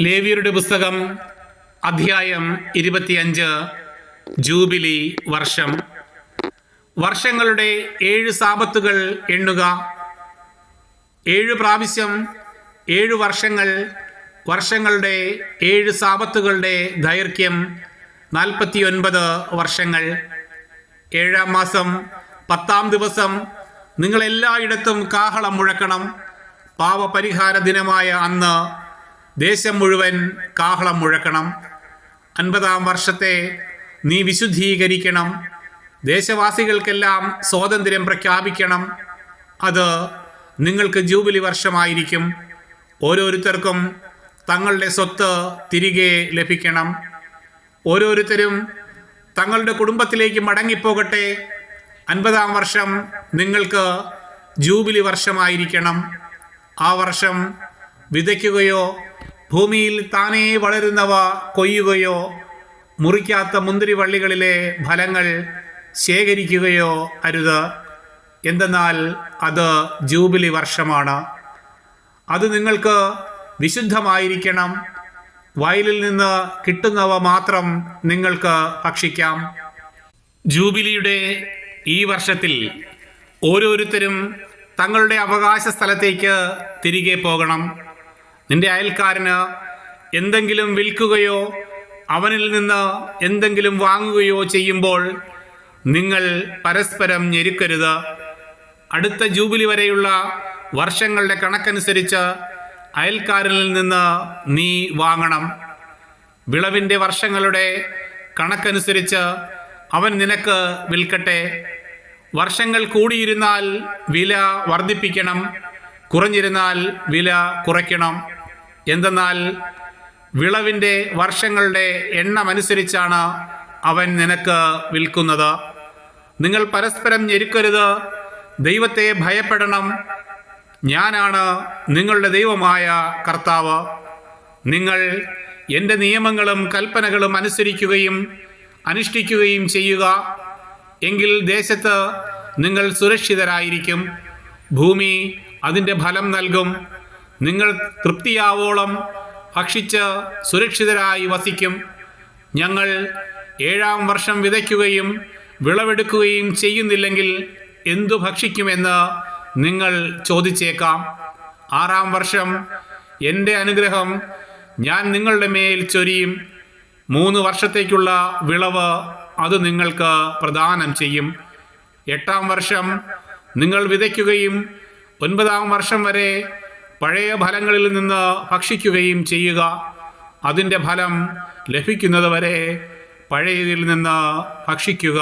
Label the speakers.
Speaker 1: ലേവിയരുടെ പുസ്തകം അധ്യായം ഇരുപത്തിയഞ്ച് ജൂബിലി വർഷം. വർഷങ്ങളുടെ ഏഴ് സാപത്തുകൾ എണ്ണുക. ഏഴ് പ്രാവശ്യം ഏഴു വർഷങ്ങൾ വർഷങ്ങളുടെ ഏഴ് സാപത്തുകളുടെ ദൈർഘ്യം നാൽപ്പത്തിയൊൻപത് വർഷങ്ങൾ. ഏഴാം മാസം പത്താം ദിവസം നിങ്ങൾ എല്ലായിടത്തും കാഹളം മുഴക്കണം. പാവപരിഹാര ദിനമായ അന്ന് ദേശം മുഴുവൻ കാഹളം മുഴക്കണം. അൻപതാം വർഷത്തെ നീ വിശുദ്ധീകരിക്കണം. ദേശവാസികൾക്കെല്ലാം സ്വാതന്ത്ര്യം പ്രഖ്യാപിക്കണം. അത് നിങ്ങൾക്ക് ജൂബിലി വർഷമായിരിക്കും. ഓരോരുത്തർക്കും തങ്ങളുടെ സ്വത്ത് തിരികെ ലഭിക്കണം. ഓരോരുത്തരും തങ്ങളുടെ കുടുംബത്തിലേക്ക് മടങ്ങിപ്പോകട്ടെ. അൻപതാം വർഷം നിങ്ങൾക്ക് ജൂബിലി വർഷമായിരിക്കണം. ആ വർഷം വിതയ്ക്കുകയോ ഭൂമിയിൽ താനേ വളരുന്നവ കൊയ്യുകയോ മുറിക്കാത്ത മുന്തിരിവള്ളികളിലെ ഫലങ്ങൾ ശേഖരിക്കുകയോ അരുത്. എന്തെന്നാൽ അത് ജൂബിലി വർഷമാണ്. അത് നിങ്ങൾക്ക് വിശുദ്ധമായിരിക്കണം. വയലിൽ നിന്ന് കിട്ടുന്നവ മാത്രം നിങ്ങൾക്ക് ഭക്ഷിക്കാം. ജൂബിലിയുടെ ഈ വർഷത്തിൽ ഓരോരുത്തരും തങ്ങളുടെ അവകാശ സ്ഥലത്തേക്ക് തിരികെ പോകണം. നിന്റെ അയൽക്കാരന് എന്തെങ്കിലും വിൽക്കുകയോ അവനിൽ നിന്ന് എന്തെങ്കിലും വാങ്ങുകയോ ചെയ്യുമ്പോൾ നിങ്ങൾ പരസ്പരം ഞെരുക്കരുത്. അടുത്ത ജൂബിലി വരെയുള്ള വർഷങ്ങളുടെ കണക്കനുസരിച്ച് അയൽക്കാരനിൽ നിന്ന് നീ വാങ്ങണം. വിളവിന്റെ വർഷങ്ങളുടെ കണക്കനുസരിച്ച് അവൻ നിനക്ക് വിൽക്കട്ടെ. വർഷങ്ങൾ കൂടിയിരുന്നാൽ വില വർദ്ധിപ്പിക്കണം കുറഞ്ഞിരുന്നാൽ വില കുറയ്ക്കണം. എന്തെന്നാൽ വിളവിന്റെ വർഷങ്ങളുടെ എണ്ണമനുസരിച്ചാണ് അവൻ നിനക്ക് വിൽക്കുന്നത്. നിങ്ങൾ പരസ്പരം ഞെരുക്കരുത്. ദൈവത്തെ ഭയപ്പെടണം. ഞാനാണ് നിങ്ങളുടെ ദൈവമായ കർത്താവ്. നിങ്ങൾ എന്റെ നിയമങ്ങളും കൽപ്പനകളും അനുസരിക്കുകയും അനുഷ്ഠിക്കുകയും ചെയ്യുക. എങ്കിൽ ദേശത്ത് നിങ്ങൾ സുരക്ഷിതരായിരിക്കും. ഭൂമി അതിന്റെ ഫലം നൽകും. നിങ്ങൾ തൃപ്തിയാവോളം ഭക്ഷിച്ച് സുരക്ഷിതരായി വസിക്കും. ഞങ്ങൾ ഏഴാം വർഷം വിതയ്ക്കുകയും വിളവെടുക്കുകയും ചെയ്യുന്നില്ലെങ്കിൽ എന്തു ഭക്ഷിക്കുമെന്ന് നിങ്ങൾ ചോദിച്ചേക്കാം. ആറാം വർഷം എന്റെ അനുഗ്രഹം ഞാൻ നിങ്ങളുടെ മേൽ ചൊരിയും. മൂന്ന് വർഷത്തേക്കുള്ള വിളവ് അത് നിങ്ങൾക്ക് പ്രദാനം ചെയ്യും. എട്ടാം വർഷം നിങ്ങൾ വിതയ്ക്കുകയും ഒൻപതാം വർഷം വരെ പഴയ ഫലങ്ങളിൽ നിന്ന് ഭക്ഷിക്കുകയും ചെയ്യുക. അതിന്റെ ഫലം ലഭിക്കുന്നതുവരെ പഴയതിൽ നിന്ന് ഭക്ഷിക്കുക.